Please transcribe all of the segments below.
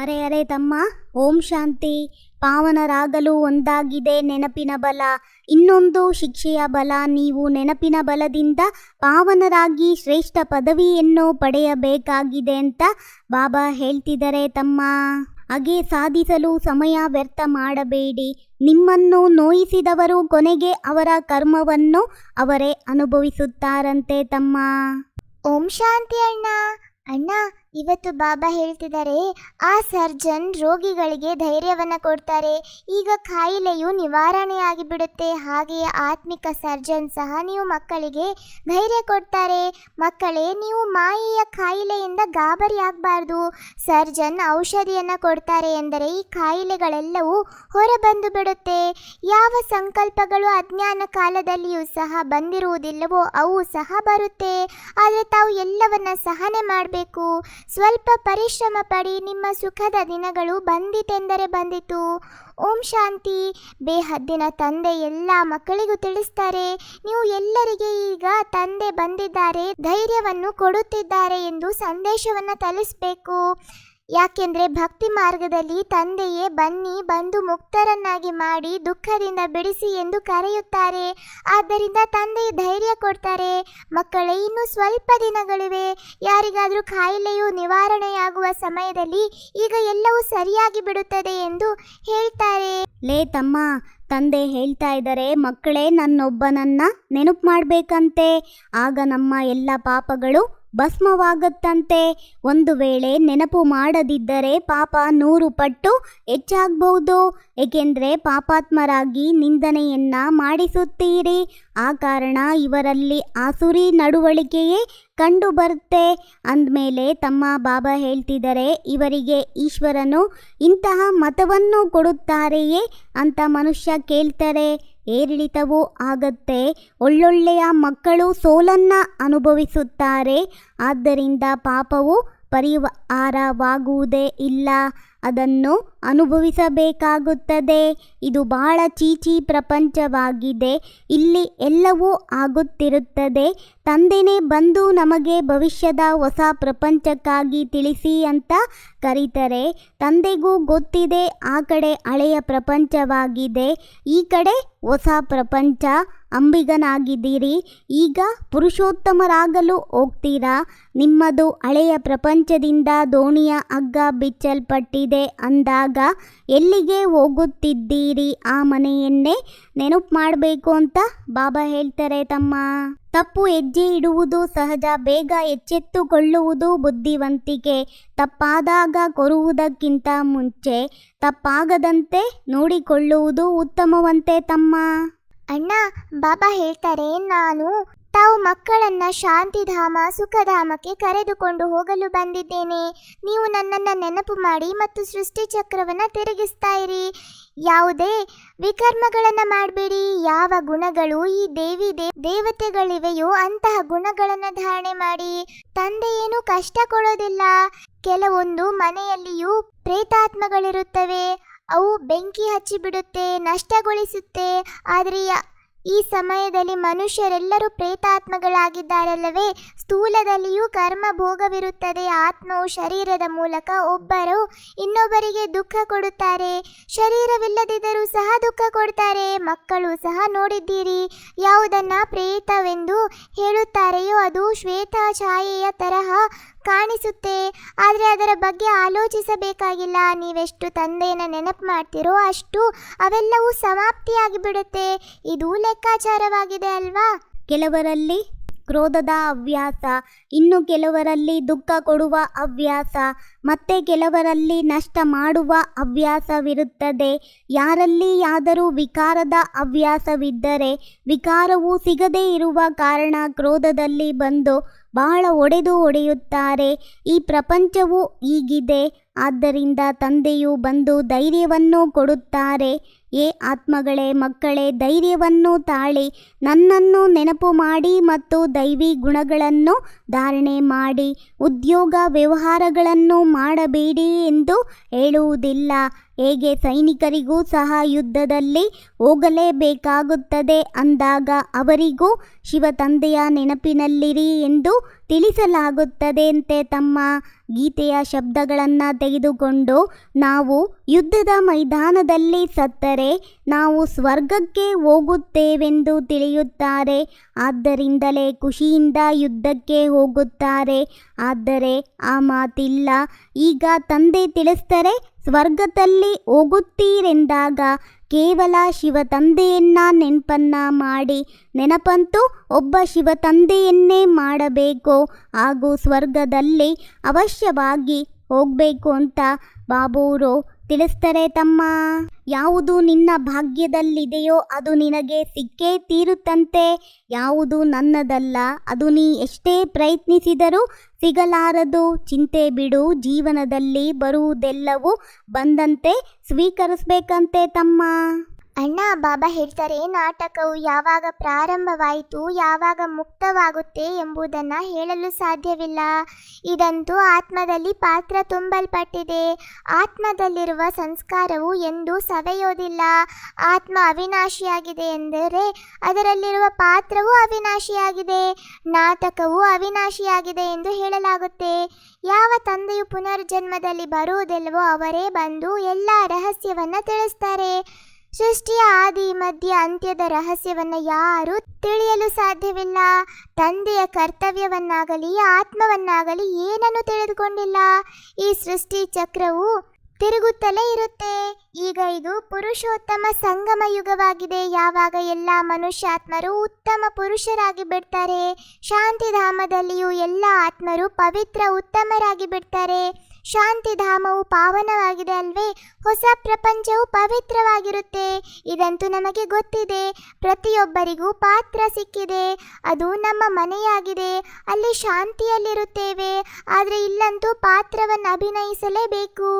ಅರೆ ಅರೆ ತಮ್ಮ, ಓಂ ಶಾಂತಿ. ಪಾವನರಾಗಲು ಒಂದಾಗಿದೆ ನೆನಪಿನ ಬಲ. ಇನ್ನೊಂದು ಶಿಕ್ಷೆಯ ಬಲ. ನೀವು ನೆನಪಿನ ಬಲದಿಂದ ಪಾವನರಾಗಿ ಶ್ರೇಷ್ಠ ಪದವಿಯನ್ನು ಪಡೆಯಬೇಕಾಗಿದೆ ಅಂತ ಬಾಬಾ ಹೇಳ್ತಿದ್ದಾರೆ ತಮ್ಮ. ಹಾಗೆ ಸಾಧಿಸಲು ಸಮಯ ವ್ಯರ್ಥ ಮಾಡಬೇಡಿ. ನಿಮ್ಮನ್ನು ನೋಯಿಸಿದವರು ಕೊನೆಗೆ ಅವರ ಕರ್ಮವನ್ನು ಅವರೇ ಅನುಭವಿಸುತ್ತಾರಂತೆ ತಮ್ಮ. ಓಂ ಶಾಂತಿ ಅಣ್ಣ. ಅಣ್ಣ ಇವತ್ತು ಬಾಬಾ ಹೇಳ್ತಿದ್ದಾರೆ, ಆ ಸರ್ಜನ್ ರೋಗಿಗಳಿಗೆ ಧೈರ್ಯವನ್ನ ಕೊಡ್ತಾರೆ. ಈಗ ಕಾಯಿಲೆಯು ನಿವಾರಣೆಯಾಗಿ ಬಿಡುತ್ತೆ ಹಾಗೆಯೇ ಆತ್ಮಿಕ ಸರ್ಜನ್ ಸಹ ನೀವು ಮಕ್ಕಳಿಗೆ ಧೈರ್ಯ ಕೊಡ್ತಾರೆ. ಮಕ್ಕಳೇ, ನೀವು ಮಾಯೆಯ ಕಾಯಿಲೆಯಿಂದ ಗಾಬರಿ ಆಗಬಾರ್ದು. ಸರ್ಜನ್ ಔಷಧಿಯನ್ನ ಕೊಡ್ತಾರೆ ಎಂದರೆ ಈ ಕಾಯಿಲೆಗಳೆಲ್ಲವೂ ಹೊರಬಂದು ಬಿಡುತ್ತೆ ಯಾವ ಸಂಕಲ್ಪಗಳು ಅಜ್ಞಾನ ಕಾಲದಲ್ಲಿಯೂ ಸಹ ಬಂದಿರುವುದಿಲ್ಲವೋ ಅವು ಸಹ ಬರುತ್ತೆ. ಆದರೆ ತಾವು ಎಲ್ಲವನ್ನ ಸಹನೆ ಮಾಡಬೇಕು. ಸ್ವಲ್ಪ ಪರಿಶ್ರಮ ಪಡಿ, ನಿಮ್ಮ ಸುಖದ ದಿನಗಳು ಬಂದಿತೆಂದರೆ ಬಂದಿತು. ಓಂ ಶಾಂತಿ. ಬೇಹದ್ದಿನ ತಂದೆ ಎಲ್ಲ ಮಕ್ಕಳಿಗೂ ತಿಳಿಸ್ತಾರೆ, ನೀವು ಎಲ್ಲರಿಗೆ ಈಗ ತಂದೆ ಬಂದಿದ್ದಾರೆ, ಧೈರ್ಯವನ್ನು ಕೊಡುತ್ತಿದ್ದಾರೆ ಎಂದು ಸಂದೇಶವನ್ನು ತಲುಪಿಸಬೇಕು ಯಾಕೆಂದ್ರೆ ಭಕ್ತಿ ಮಾರ್ಗದಲ್ಲಿ ತಂದೆಯೇ ಬನ್ನಿ, ಬಂದು ಮುಕ್ತರನ್ನಾಗಿ ಮಾಡಿ, ದುಃಖದಿಂದ ಬಿಡಿಸಿ ಎಂದು ಕರೆಯುತ್ತಾರೆ. ಆದ್ದರಿಂದ ತಂದೆ ಧೈರ್ಯ ಕೊಡ್ತಾರೆ. ಮಕ್ಕಳೇ, ಇನ್ನು ಸ್ವಲ್ಪ ದಿನಗಳಿವೆ. ಯಾರಿಗಾದರೂ ಕಾಯಿಲೆಯು ನಿವಾರಣೆಯಾಗುವ ಸಮಯದಲ್ಲಿ ಈಗ ಎಲ್ಲವೂ ಸರಿಯಾಗಿ ಬಿಡುತ್ತದೆ ಎಂದು ಹೇಳ್ತಾರೆ. ಲೇ ತಮ್ಮ, ತಂದೆ ಹೇಳ್ತಾ ಇದ್ದಾರೆ, ಮಕ್ಕಳೇ, ನನ್ನೊಬ್ಬನನ್ನ ನೆನಪು ಮಾಡಬೇಕಂತೆ. ಆಗ ನಮ್ಮ ಎಲ್ಲ ಪಾಪಗಳು ಭಸ್ಮವಾಗುತ್ತಂತೆ. ಒಂದು ವೇಳೆ ನೆನಪು ಮಾಡದಿದ್ದರೆ ಪಾಪ ನೂರು ಪಟ್ಟು ಹೆಚ್ಚಾಗಬಹುದು ಏಕೆಂದರೆ ಪಾಪಾತ್ಮರಾಗಿ ನಿಂದನೆಯನ್ನ ಮಾಡಿಸುತ್ತೀರಿ. ಆ ಕಾರಣ ಇವರಲ್ಲಿ ಆಸುರಿ ನಡವಳಿಕೆಯೇ ಕಂಡು ಬರುತ್ತೆ ಅಂದಮೇಲೆ ತಮ್ಮ ಬಾಬಾ ಹೇಳ್ತಿದ್ದಾರೆ, ಇವರಿಗೆ ಈಶ್ವರನು ಇಂತಹ ಮತವನ್ನು ಕೊಡುತ್ತಾರೆಯೇ? ಅಂತ ಮನುಷ್ಯ ಕೇಳ್ತಾರೆ. ಏರಿಳಿತವೂ ಆಗತ್ತೆ. ಒಳ್ಳೊಳ್ಳೆಯ ಮಕ್ಕಳು ಸೋಲನ್ನ ಅನುಭವಿಸುತ್ತಾರೆ. ಆದ್ದರಿಂದ ಪಾಪವು ಪರಿಹಾರವಾಗುವುದೇ ಇಲ್ಲ. ಅದನ್ನು ಅನುಭವಿಸಬೇಕಾಗುತ್ತದೆ. ಇದು ಬಹಳ ಚೀಚಿ ಪ್ರಪಂಚವಾಗಿದೆ. ಇಲ್ಲಿ ಎಲ್ಲವೂ ಆಗುತ್ತಿರುತ್ತದೆ. ತಂದೆನೇ ಬಂದು ನಮಗೆ ಭವಿಷ್ಯದ ಹೊಸ ಪ್ರಪಂಚಕ್ಕಾಗಿ ತಿಳಿಸಿ ಅಂತ ಕರೀತಾರೆ. ತಂದೆಗೂ ಗೊತ್ತಿದೆ, ಆ ಕಡೆ ಹಳೆಯ ಪ್ರಪಂಚವಾಗಿದೆ, ಈ ಕಡೆ ಹೊಸ ಪ್ರಪಂಚ. ಅಂಬಿಗನಾಗಿದ್ದೀರಿ. ಈಗ ಪುರುಷೋತ್ತಮರಾಗಲು ಹೋಗ್ತೀರಾ? ನಿಮ್ಮದು ಹಳೆಯ ಪ್ರಪಂಚದಿಂದ ದೋಣಿಯ ಹಗ್ಗ ಬಿಚ್ಚಲ್ಪಟ್ಟಿದೆ ಅಂದಾಗ ಎಲ್ಲಿಗೆ ಹೋಗುತ್ತಿದ್ದೀರಿ? ಆ ಮನೆಯನ್ನೇ ನೆನಪು ಮಾಡಬೇಕು ಅಂತ ಬಾಬಾ ಹೇಳ್ತಾರೆ ತಮ್ಮ. ತಪ್ಪು ಹೆಜ್ಜೆ ಇಡುವುದು ಸಹಜ, ಬೇಗ ಎಚ್ಚೆತ್ತುಕೊಳ್ಳುವುದು ಬುದ್ಧಿವಂತಿಕೆ. ತಪ್ಪಾದಾಗ ಕೊರುವುದಕ್ಕಿಂತ ಮುಂಚೆ ತಪ್ಪಾಗದಂತೆ ನೋಡಿಕೊಳ್ಳುವುದು ಉತ್ತಮವಂತೆ ತಮ್ಮ. ಅಣ್ಣ, ಬಾಬಾ ಹೇಳ್ತಾರೆ, ನಾನು ತಾವು ಮಕ್ಕಳನ್ನ ಶಾಂತಿಧಾಮ, ಸುಖಧಾಮಕ್ಕೆ ಕರೆದುಕೊಂಡು ಹೋಗಲು ಬಂದಿದ್ದೇನೆ. ನೀವು ನನ್ನನ್ನು ನೆನಪು ಮಾಡಿ ಮತ್ತು ಸೃಷ್ಟಿ ಚಕ್ರವನ್ನು ತಿರುಗಿಸ್ತಾ ಇರಿ. ಯಾವುದೇ ವಿಕರ್ಮಗಳನ್ನು ಮಾಡಬೇಡಿ. ಯಾವ ಗುಣಗಳು ಈ ದೇವಿ ದೇವತೆಗಳಿವೆಯೋ ಅಂತಹ ಗುಣಗಳನ್ನು ಧಾರಣೆ ಮಾಡಿ. ತಂದೆ ಏನು ಕಷ್ಟ ಕೊಡೋದಿಲ್ಲ. ಕೆಲವೊಂದು ಮನೆಯಲ್ಲಿಯೂ ಪ್ರೇತಾತ್ಮಗಳಿರುತ್ತವೆ. ಅವು ಬೆಂಕಿ ಹಚ್ಚಿಬಿಡುತ್ತೆ ನಷ್ಟಗೊಳಿಸುತ್ತೆ. ಆದರೆ ಈ ಸಮಯದಲ್ಲಿ ಮನುಷ್ಯರೆಲ್ಲರೂ ಪ್ರೇತಾತ್ಮಗಳಾಗಿದ್ದಾರಲ್ಲವೇ? ಸ್ಥೂಲದಲ್ಲಿಯೂ ಕರ್ಮ ಭೋಗವಿರುತ್ತದೆ. ಆತ್ಮವು ಶರೀರದ ಮೂಲಕ ಒಬ್ಬರು ಇನ್ನೊಬ್ಬರಿಗೆ ದುಃಖ ಕೊಡುತ್ತಾರೆ. ಶರೀರವಿಲ್ಲದಿದ್ದರೂ ಸಹ ದುಃಖ ಕೊಡ್ತಾರೆ. ಮಕ್ಕಳು ಸಹ ನೋಡಿದ್ದೀರಿ. ಯಾವುದನ್ನ ಪ್ರೇತವೆಂದು ಹೇಳುತ್ತಾರೆಯೋ ಅದು ಶ್ವೇತ ಛಾಯೆಯ ತರಹ ಕಾಣಿಸುತ್ತೆ. ಆದರೆ ಅದರ ಬಗ್ಗೆ ಆಲೋಚಿಸಬೇಕಾಗಿಲ್ಲ. ನೀವೆಷ್ಟು ತಂದೆಯನ್ನು ನೆನಪು ಮಾಡ್ತೀರೋ ಅಷ್ಟು ಅವೆಲ್ಲವೂ ಸಮಾಪ್ತಿಯಾಗಿ ಬಿಡುತ್ತೆ ಇದು ಲೆಕ್ಕಾಚಾರವಾಗಿದೆ ಅಲ್ವಾ? ಕೆಲವರಲ್ಲಿ ಕ್ರೋಧದ ಹವ್ಯಾಸ, ಇನ್ನು ಕೆಲವರಲ್ಲಿ ದುಃಖ ಕೊಡುವ ಹವ್ಯಾಸ, ಮತ್ತೆ ಕೆಲವರಲ್ಲಿ ನಷ್ಟ ಮಾಡುವ ಹವ್ಯಾಸವಿರುತ್ತದೆ. ಯಾರಲ್ಲಿ ಯಾದರೂ ವಿಕಾರದ ಹವ್ಯಾಸವಿದ್ದರೆ, ವಿಕಾರವು ಸಿಗದೇ ಇರುವ ಕಾರಣ ಕ್ರೋಧದಲ್ಲಿ ಬಂದು ಬಹಳ ಒಡೆದು ಒಡೆಯುತ್ತಾರೆ. ಈ ಪ್ರಪಂಚವು ಹೀಗಿದೆ. ಆದ್ದರಿಂದ ತಂದೆಯು ಬಂದು ಧೈರ್ಯವನ್ನು ಕೊಡುತ್ತಾರೆ. ಏ ಆತ್ಮಗಳೇ, ಮಕ್ಕಳೇ, ಧೈರ್ಯವನ್ನು ತಾಳಿ ನನ್ನನ್ನು ನೆನಪು ಮಾಡಿ ಮತ್ತು ದೈವಿ ಗುಣಗಳನ್ನು ಧಾರಣೆ ಮಾಡಿ, ಉದ್ಯೋಗ ವ್ಯವಹಾರಗಳನ್ನು ಮಾಡಬೇಡಿ ಎಂದು ಹೇಳುವುದಿಲ್ಲ. ಹೇಗೆ ಸೈನಿಕರಿಗೂ ಸಹ ಯುದ್ಧದಲ್ಲಿ ಹೋಗಲೇಬೇಕಾಗುತ್ತದೆ ಅಂದಾಗ ಅವರಿಗೂ ಶಿವ ತಂದೆಯ ನೆನಪಿನಲ್ಲಿರಿ ಎಂದು ತಿಳಿಸಲಾಗುತ್ತದೆ ಅಂತೆ ತಮ್ಮ ಗೀತೆಯ ಶಬ್ದಗಳನ್ನು ತೆಗೆದುಕೊಂಡು ನಾವು ಯುದ್ಧದ ಮೈದಾನದಲ್ಲಿ ಸತ್ತರೆ ನಾವು ಸ್ವರ್ಗಕ್ಕೆ ಹೋಗುತ್ತೇವೆಂದು ತಿಳಿಯುತ್ತಾರೆ. ಆದ್ದರಿಂದಲೇ ಖುಷಿಯಿಂದ ಯುದ್ಧಕ್ಕೆ ಹೋಗುತ್ತಾರೆ. ಆದರೆ ಆ ಮಾತಿಲ್ಲ. ಈಗ ತಂದೆ ತಿಳಿಸ್ತಾರೆ ಸ್ವರ್ಗದಲ್ಲಿ ಹೋಗುತ್ತೀರೆಂದಾಗ ಕೇವಲ ಶಿವ ತಂದೆಯನ್ನ ನೆನಪನ್ನ ಮಾಡಿ ನೆನಪಂತೂ ಒಬ್ಬ ಶಿವ ತಂದೆಯನ್ನೇ ಮಾಡಬೇಕು ಹಾಗೂ ಸ್ವರ್ಗದಲ್ಲಿ ಅವಶ್ಯವಾಗಿ ಹೋಗಬೇಕು ಅಂತ ಬಾಬೂರು ತಿಳಿಸ್ತಾರೆ ತಮ್ಮ. ಯಾವುದು ನಿನ್ನ ಭಾಗ್ಯದಲ್ಲಿದೆಯೋ ಅದು ನಿನಗೆ ಸಿಕ್ಕೇ ತೀರುತ್ತಂತೆ. ಯಾವುದು ನನ್ನದಲ್ಲ, ಅದು ನೀ ಎಷ್ಟೇ ಪ್ರಯತ್ನಿಸಿದರೂ ಸಿಗಲಾರದು. ಚಿಂತೆ ಬಿಡು, ಜೀವನದಲ್ಲಿ ಬರುವುದೆಲ್ಲವೂ ಬಂದಂತೆ ಸ್ವೀಕರಿಸ್ಬೇಕಂತೆ ತಮ್ಮ. ಅಣ್ಣ, ಬಾಬಾ ಹೇಳ್ತಾರೆ, ನಾಟಕವು ಯಾವಾಗ ಪ್ರಾರಂಭವಾಯಿತು, ಯಾವಾಗ ಮುಕ್ತವಾಗುತ್ತೆ ಎಂಬುದನ್ನು ಹೇಳಲು ಸಾಧ್ಯವಿಲ್ಲ. ಇದಂತೂ ಆತ್ಮದಲ್ಲಿ ಪಾತ್ರ ತುಂಬಲ್ಪಟ್ಟಿದೆ. ಆತ್ಮದಲ್ಲಿರುವ ಸಂಸ್ಕಾರವು ಎಂದೂ ಸವೆಯೋದಿಲ್ಲ. ಆತ್ಮ ಅವಿನಾಶಿಯಾಗಿದೆ ಎಂದರೆ ಅದರಲ್ಲಿರುವ ಪಾತ್ರವು ಅವಿನಾಶಿಯಾಗಿದೆ. ನಾಟಕವು ಅವಿನಾಶಿಯಾಗಿದೆ ಎಂದು ಹೇಳಲಾಗುತ್ತೆ. ಯಾವ ತಂದೆಯು ಪುನರ್ಜನ್ಮದಲ್ಲಿ ಬರುವುದಿಲ್ಲವೋ ಅವರೇ ಬಂದು ಎಲ್ಲ ರಹಸ್ಯವನ್ನು ತಿಳಿಸ್ತಾರೆ. ಸೃಷ್ಟಿಯ ಆದಿ ಮಧ್ಯ ಅಂತ್ಯದ ರಹಸ್ಯವನ್ನು ಯಾರೂ ತಿಳಿಯಲು ಸಾಧ್ಯವಿಲ್ಲ. ತಂದೆಯ ಕರ್ತವ್ಯವನ್ನಾಗಲಿ, ಆತ್ಮವನ್ನಾಗಲಿ ಏನನ್ನು ತಿಳಿದುಕೊಂಡಿಲ್ಲ. ಈ ಸೃಷ್ಟಿ ಚಕ್ರವು ತಿರುಗುತ್ತಲೇ ಇರುತ್ತೆ. ಈಗ ಇದು ಪುರುಷೋತ್ತಮ ಸಂಗಮ ಯುಗವಾಗಿದೆ. ಯಾವಾಗ ಎಲ್ಲ ಮನುಷ್ಯಾತ್ಮರು ಉತ್ತಮ ಪುರುಷರಾಗಿ ಬಿಡ್ತಾರೆ, ಶಾಂತಿಧಾಮದಲ್ಲಿಯೂ ಎಲ್ಲ ಆತ್ಮರು ಪವಿತ್ರ ಉತ್ತಮರಾಗಿ ಬಿಡ್ತಾರೆ. ಶಾಂತಿಧಾಮವು ಪಾವನವಾಗಿದೆ ಅಲ್ವೇ? ಹೊಸ ಪ್ರಪಂಚವು ಪವಿತ್ರವಾಗಿರುತ್ತೆ. ಇದಂತೂ ನಮಗೆ ಗೊತ್ತಿದೆ. ಪ್ರತಿಯೊಬ್ಬರಿಗೂ ಪಾತ್ರ ಸಿಕ್ಕಿದೆ. ಅದು ನಮ್ಮ ಮನೆಯಾಗಿದೆ. ಅಲ್ಲಿ ಶಾಂತಿಯಲ್ಲಿರುತ್ತೇವೆ. ಆದರೆ ಇಲ್ಲಂತೂ ಪಾತ್ರವನ್ನು ಅಭಿನಯಿಸಲೇಬೇಕು.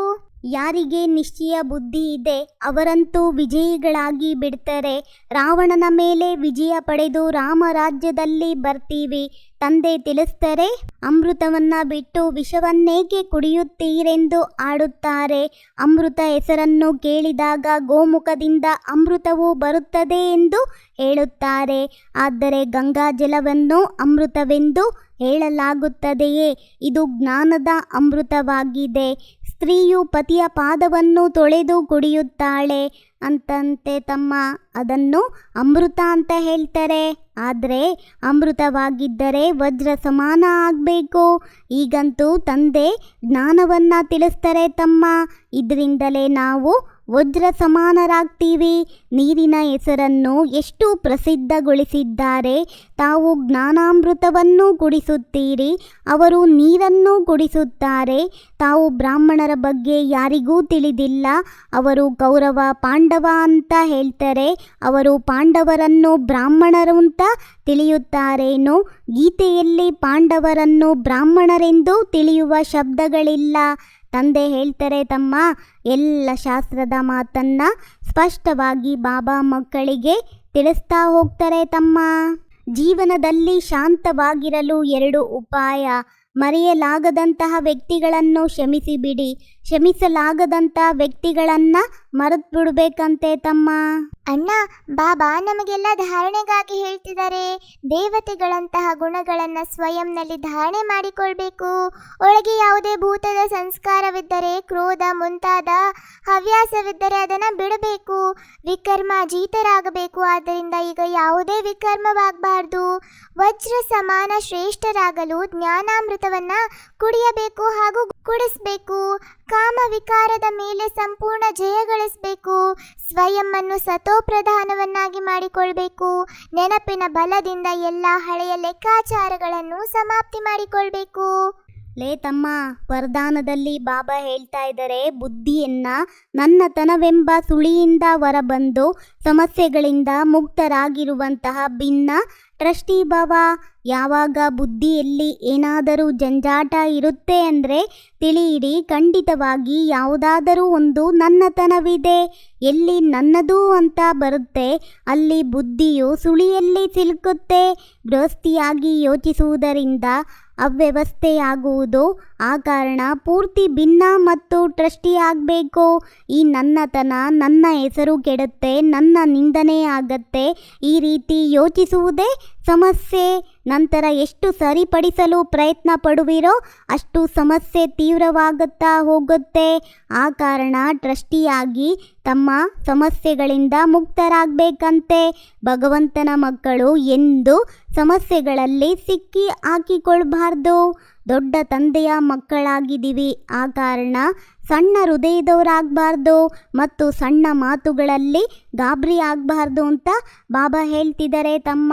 ಯಾರಿಗೆ ನಿಶ್ಚಯ ಬುದ್ಧಿ ಇದೆ ಅವರಂತೂ ವಿಜಯಿಗಳಾಗಿ ಬಿಡ್ತಾರೆ. ರಾವಣನ ಮೇಲೆ ವಿಜಯ ಪಡೆದು ರಾಮರಾಜ್ಯದಲ್ಲಿ ಬರ್ತೀವಿ. ತಂದೆ ತಿಳಿಸ್ತಾರೆ, ಅಮೃತವನ್ನ ಬಿಟ್ಟು ವಿಷವನ್ನೇಕೆ ಕುಡಿಯುತ್ತೀರೆಂದು ಆಡುತ್ತಾರೆ. ಅಮೃತ ಹೆಸರನ್ನು ಕೇಳಿದಾಗ ಗೋಮುಖದಿಂದ ಅಮೃತವು ಬರುತ್ತದೆ ಎಂದು ಹೇಳುತ್ತಾರೆ. ಆದರೆ ಗಂಗಾ ಜಲವನ್ನು ಅಮೃತವೆಂದು ಹೇಳಲಾಗುತ್ತದೆಯೇ? ಇದು ಜ್ಞಾನದ ಅಮೃತವಾಗಿದೆ. ಸ್ತ್ರೀಯು ಪತಿಯ ಪಾದವನ್ನು ತೊಳೆದು ಕುಡಿಯುತ್ತಾಳೆ ಅಂತಂತೆ ತಮ್ಮ ಅದನ್ನು ಅಮೃತ ಅಂತ ಹೇಳ್ತಾರೆ. ಆದರೆ ಅಮೃತವಾಗಿದ್ದರೆ ವಜ್ರ ಸಮಾನ ಆಗಬೇಕು. ಈಗಂತೂ ತಂದೆ ಜ್ಞಾನವನ್ನು ತಿಳಿಸ್ತಾರೆ ತಮ್ಮ. ಇದರಿಂದಲೇ ನಾವು ವಜ್ರ ಸಮಾನರಾಗ್ತೀವಿ ನೀರಿನ ಹೆಸರನ್ನು ಎಷ್ಟು ಪ್ರಸಿದ್ಧಗೊಳಿಸಿದ್ದಾರೆ. ತಾವು ಜ್ಞಾನಾಮೃತವನ್ನು ಕುಡಿಸುತ್ತೀರಿ ಅವರು ನೀರನ್ನು ಕುಡಿಸುತ್ತಾರೆ ತಾವು ಬ್ರಾಹ್ಮಣರ ಬಗ್ಗೆ ಯಾರಿಗೂ ತಿಳಿದಿಲ್ಲ. ಅವರು ಕೌರವ ಪಾಂಡವ ಅಂತ ಹೇಳ್ತಾರೆ. ಅವರು ಪಾಂಡವರನ್ನು ಬ್ರಾಹ್ಮಣರು ಅಂತ ತಿಳಿಯುತ್ತಾರೇನು? ಗೀತೆಯಲ್ಲಿ ಪಾಂಡವರನ್ನು ಬ್ರಾಹ್ಮಣರೆಂದು ತಿಳಿಯುವ ಶಬ್ದಗಳಿಲ್ಲ. ತಂದೆ ಹೇಳ್ತಾರೆ, ತಮ್ಮ, ಎಲ್ಲ ಶಾಸ್ತ್ರದ ಮಾತನ್ನ ಸ್ಪಷ್ಟವಾಗಿ ಬಾಬಾ ಮಕ್ಕಳಿಗೆ ತಿಳಿಸ್ತಾ ಹೋಗ್ತಾರೆ, ತಮ್ಮ. ಜೀವನದಲ್ಲಿ ಶಾಂತವಾಗಿರಲು ಎರಡು ಉಪಾಯ. ಮರೆಯಲಾಗದಂತಹ ವ್ಯಕ್ತಿಗಳನ್ನು ಕ್ಷಮಿಸಿಬಿಡಿ. ಕ್ಷಮಿಸಲಾಗದಂಥ ವ್ಯಕ್ತಿಗಳನ್ನ ಮರೆತು ಬಿಡ್ಬೇಕಂತೆ ತಮ್ಮ. ಅಣ್ಣ, ಬಾಬಾ ನಮಗೆಲ್ಲ ಧಾರಣೆಗಾಗಿ ಹೇಳ್ತಿದ್ದಾರೆ. ದೇವತೆಗಳಂತಹ ಗುಣಗಳನ್ನು ಸ್ವಯಂನಲ್ಲಿ ಧಾರಣೆ ಮಾಡಿಕೊಳ್ಬೇಕು. ಒಳಗೆ ಯಾವುದೇ ಭೂತದ ಸಂಸ್ಕಾರವಿದ್ದರೆ, ಕ್ರೋಧ, ಮುಂತಾದ ಹವ್ಯಾಸವಿದ್ದರೆ ಅದನ್ನು ಬಿಡಬೇಕು. ವಿಕರ್ಮ ಜೀತರಾಗಬೇಕು ಆದ್ದರಿಂದ ಈಗ ಯಾವುದೇ ವಿಕರ್ಮವಾಗಬಾರ್ದು. ವಜ್ರ ಸಮಾನ ಶ್ರೇಷ್ಠರಾಗಲು ಜ್ಞಾನಾಮೃತವನ್ನ ಕುಡಿಯಬೇಕು ಹಾಗೂ ಕುಡಿಸ್ಬೇಕು, ಕಾಮವಿಕಾರದ ಮೇಲೆ ಸಂಪೂರ್ಣ ಜಯ ಗಳಿಸಬೇಕು ಸ್ವಯಂವನ್ನು ಸತೋಪ್ರಧಾನವನ್ನಾಗಿ ಮಾಡಿಕೊಳ್ಬೇಕು, ನೆನಪಿನ ಬಲದಿಂದ ಎಲ್ಲ ಹಳೆಯ ಲೆಕ್ಕಾಚಾರಗಳನ್ನು ಸಮಾಪ್ತಿ ಮಾಡಿಕೊಳ್ಬೇಕು. ಲೇ ತಮ್ಮ, ವರದಾನದಲ್ಲಿ ಬಾಬಾ ಹೇಳ್ತಾ ಇದ್ದಾರೆ, ಬುದ್ಧಿಯನ್ನ ನನ್ನತನವೆಂಬ ಸುಳಿಯಿಂದ ಹೊರಬಂದು ಸಮಸ್ಯೆಗಳಿಂದ ಮುಕ್ತರಾಗಿರುವಂತಹ ಭಿನ್ನ ಟ್ರಸ್ಟಿ ಬಾಬಾ ಯಾವಾಗ ಬುದ್ಧಿಯಲ್ಲಿ ಏನಾದರೂ ಜಂಜಾಟ ಇರುತ್ತೆ ಅಂದರೆ ತಿಳಿಯಿರಿ ಖಂಡಿತವಾಗಿ ಯಾವುದಾದರೂ ಒಂದು ನನ್ನತನವಿದೆ, ಎಲ್ಲಿ ನನ್ನದು ಅಂತ ಬರುತ್ತೆ, ಅಲ್ಲಿ ಬುದ್ಧಿಯು ಸುಳಿಯಲ್ಲಿ ಸಿಲುಕುತ್ತೆ, ಗೃಹಸ್ಥಿಯಾಗಿ ಯೋಚಿಸುವುದರಿಂದ ಅವ್ಯವಸ್ಥೆಯಾಗುವುದು, ಆ ಕಾರಣ ಪೂರ್ತಿ ಭಿನ್ನ ಮತ್ತು ಟ್ರಸ್ಟಿ ಆಗಬೇಕು ಈ ನನ್ನತನ ನನ್ನ ಹೆಸರು ಕೆಡುತ್ತೆ, ನನ್ನ ನಿಂದನೆ ಆಗತ್ತೆ. ಈ ರೀತಿ ಯೋಚಿಸುವುದೇ ಸಮಸ್ಯೆ. ನಂತರ ಎಷ್ಟು ಸರಿಪಡಿಸಲು ಪ್ರಯತ್ನ ಪಡುವಿರೋ ಅಷ್ಟು ಸಮಸ್ಯೆ ತೀವ್ರವಾಗುತ್ತಾ ಹೋಗುತ್ತೆ. ಆ ಕಾರಣ ಟ್ರಸ್ಟಿಯಾಗಿ ತಮ್ಮ ಸಮಸ್ಯೆಗಳಿಂದ ಮುಕ್ತರಾಗಬೇಕಂತೆ. ಭಗವಂತನ ಮಕ್ಕಳು ಎಂದು ಸಮಸ್ಯೆಗಳಲ್ಲಿ ಸಿಕ್ಕಿ ಹಾಕಿಕೊಳ್ಬಾರ್ದು. ದೊಡ್ಡ ತಂದೆಯ ಮಕ್ಕಳಾಗಿದ್ದೀವಿ. ಆ ಕಾರಣ ಸಣ್ಣ ಹೃದಯದವರಾಗಬಾರ್ದು ಮತ್ತು ಸಣ್ಣ ಮಾತುಗಳಲ್ಲಿ ಗಾಬರಿ ಆಗಬಾರ್ದು ಅಂತ ಬಾಬಾ ಹೇಳ್ತಿದ್ದಾರೆ ತಮ್ಮ